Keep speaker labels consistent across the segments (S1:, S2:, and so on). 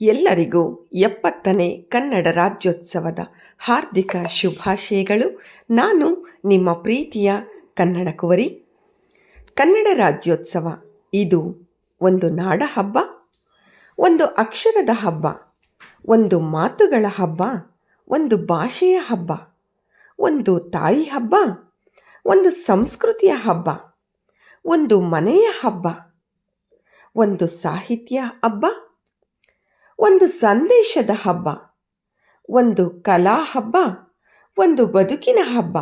S1: ಎಲ್ಲರಿಗೂ ಎಪ್ಪತ್ತನೇ ಕನ್ನಡ ರಾಜ್ಯೋತ್ಸವದ ಹಾರ್ದಿಕ ಶುಭಾಶಯಗಳು. ನಾನು ನಿಮ್ಮ ಪ್ರೀತಿಯ ಕನ್ನಡ ಕುವರಿ. ಕನ್ನಡ ರಾಜ್ಯೋತ್ಸವ ಇದು ಒಂದು ನಾಡ ಹಬ್ಬ, ಒಂದು ಅಕ್ಷರದ ಹಬ್ಬ, ಒಂದು ಮಾತುಗಳ ಹಬ್ಬ, ಒಂದು ಭಾಷೆಯ ಹಬ್ಬ, ಒಂದು ತಾಯಿ ಹಬ್ಬ, ಒಂದು ಸಂಸ್ಕೃತಿಯ ಹಬ್ಬ, ಒಂದು ಮನೆಯ ಹಬ್ಬ, ಒಂದು ಸಾಹಿತ್ಯ ಹಬ್ಬ ಒಂದು ಸಂದೇಶದ ಹಬ್ಬ ಒಂದು ಕಲಾ ಹಬ್ಬ ಒಂದು ಬದುಕಿನ ಹಬ್ಬ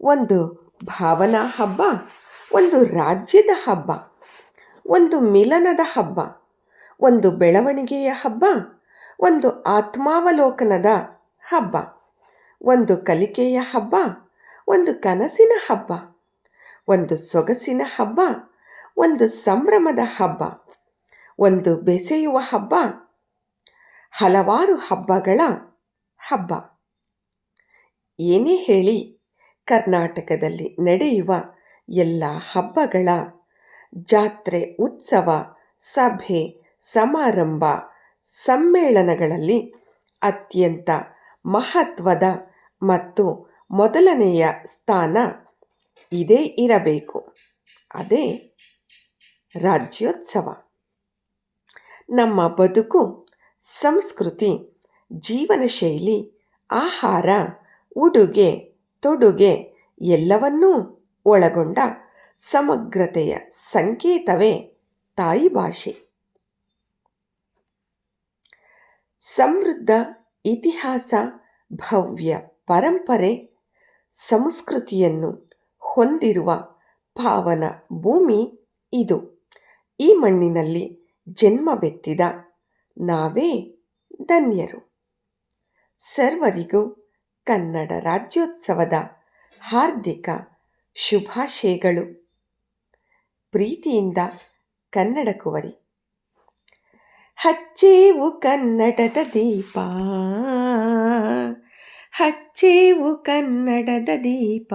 S1: ಒಂದು ಭಾವನಾ ಹಬ್ಬ ಒಂದು ರಾಜ್ಯದ ಹಬ್ಬ ಒಂದು ಮಿಲನದ ಹಬ್ಬ ಒಂದು ಬೆಳವಣಿಗೆಯ ಹಬ್ಬ ಒಂದು ಆತ್ಮಾವಲೋಕನದ ಹಬ್ಬ ಒಂದು ಕಲಿಕೆಯ ಹಬ್ಬ ಒಂದು ಕನಸಿನ ಹಬ್ಬ ಒಂದು ಸೊಗಸಿನ ಹಬ್ಬ ಒಂದು ಸಂಭ್ರಮದ ಹಬ್ಬ ಒಂದು ಬೆಸೆಯುವ ಹಬ್ಬ ಹಲವಾರು ಹಬ್ಬಗಳ ಹಬ್ಬ. ಏನೇ ಹೇಳಿ, ಕರ್ನಾಟಕದಲ್ಲಿ ನಡೆಯುವ ಎಲ್ಲ ಹಬ್ಬಗಳ ಜಾತ್ರೆ, ಉತ್ಸವ, ಸಭೆ, ಸಮಾರಂಭ, ಸಮ್ಮೇಳನಗಳಲ್ಲಿ ಅತ್ಯಂತ ಮಹತ್ವದ ಮತ್ತು ಮೊದಲನೆಯ ಸ್ಥಾನ ಇದೇ ಇರಬೇಕು. ಅದೇ ರಾಜ್ಯೋತ್ಸವ. ನಮ್ಮ ಬದುಕು ಸಂಸ್ಕೃತಿ, ಜೀವನ ಶೈಲಿ, ಆಹಾರ, ಉಡುಗೆ, ತೊಡುಗೆ ಎಲ್ಲವನ್ನೂ ಒಳಗೊಂಡ ಸಮಗ್ರತೆಯ ಸಂಕೇತವೇ ತಾಯಿ ಭಾಷೆ. ಸಮೃದ್ಧ ಇತಿಹಾಸ, ಭವ್ಯ ಪರಂಪರೆ, ಸಂಸ್ಕೃತಿಯನ್ನು ಹೊಂದಿರುವ ಪಾವನ ಭೂಮಿ ಇದು. ಈ ಮಣ್ಣಿನಲ್ಲಿ ಜನ್ಮವೆತ್ತಿದ ನಾವೇ ಧನ್ಯರು. ಸರ್ವರಿಗೂ ಕನ್ನಡ ರಾಜ್ಯೋತ್ಸವದ ಹಾರ್ದಿಕ ಶುಭಾಶಯಗಳು. ಪ್ರೀತಿಯಿಂದ ಕನ್ನಡ ಕುವರಿ. ಹಚ್ಚೇವು ಕನ್ನಡದ ದೀಪ. ಹಚ್ಚೇವು ಕನ್ನಡದ ದೀಪ.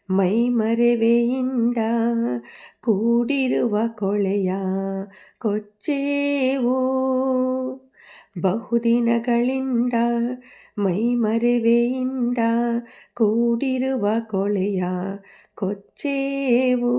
S1: ಮೈಮರೆವೆಯಿಂದ ಕೂಡಿರುವ ಕೊಳೆಯ ಕೊಚ್ಚೇವು. ಬಹುದಿನಗಳಿಂದ ಮೈಮರೆವೆಯಿಂದ ಕೂಡಿರುವ ಕೊಳೆಯ ಕೊಚ್ಚೇವು.